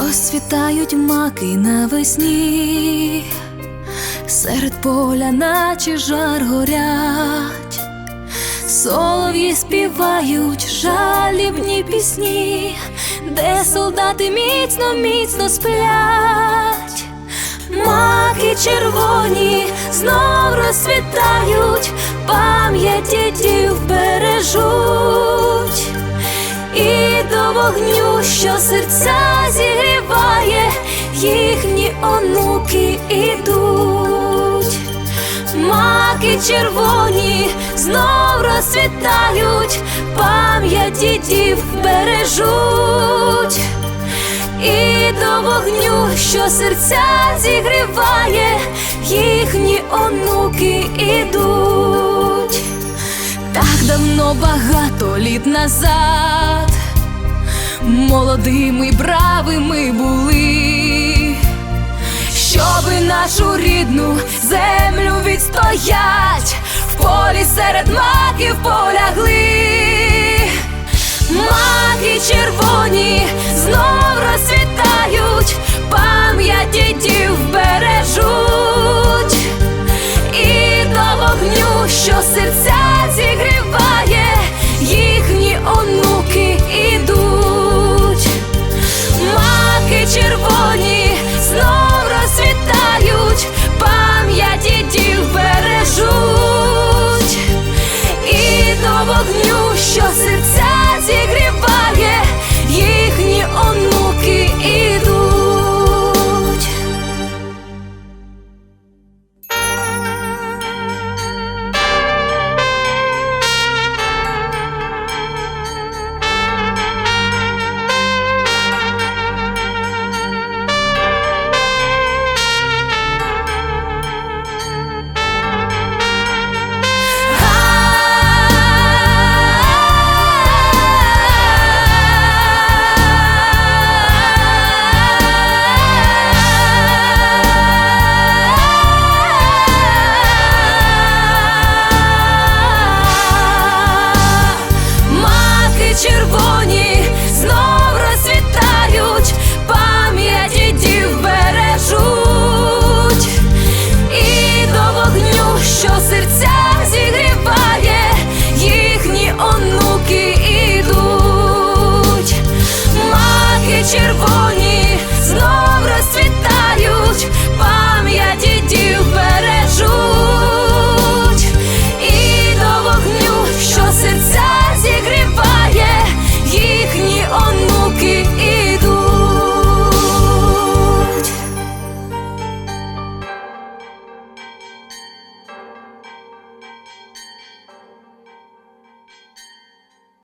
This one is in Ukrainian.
Розцвітають маки навесні, серед поля, наче жар горять, солов'ї співають жалібні пісні, де солдати міцно, міцно сплять, маки червоні знов розцвітають, пам'ять дідів бережуть. І до вогню, що серця зігріває, їхні онуки ідуть, маки червоні знов розцвітають, пам'ять дідів бережуть, і до вогню, що серця зігріває, їхні онуки ідуть. Давно багато літ назад. Молодими бравими були, щоби нашу рідну землю відстоять, в полі серед маків полягли, маки червоні знов розцвітають, пам'ять дідів вогню, що серця зігріває, їхні онуки ідуть.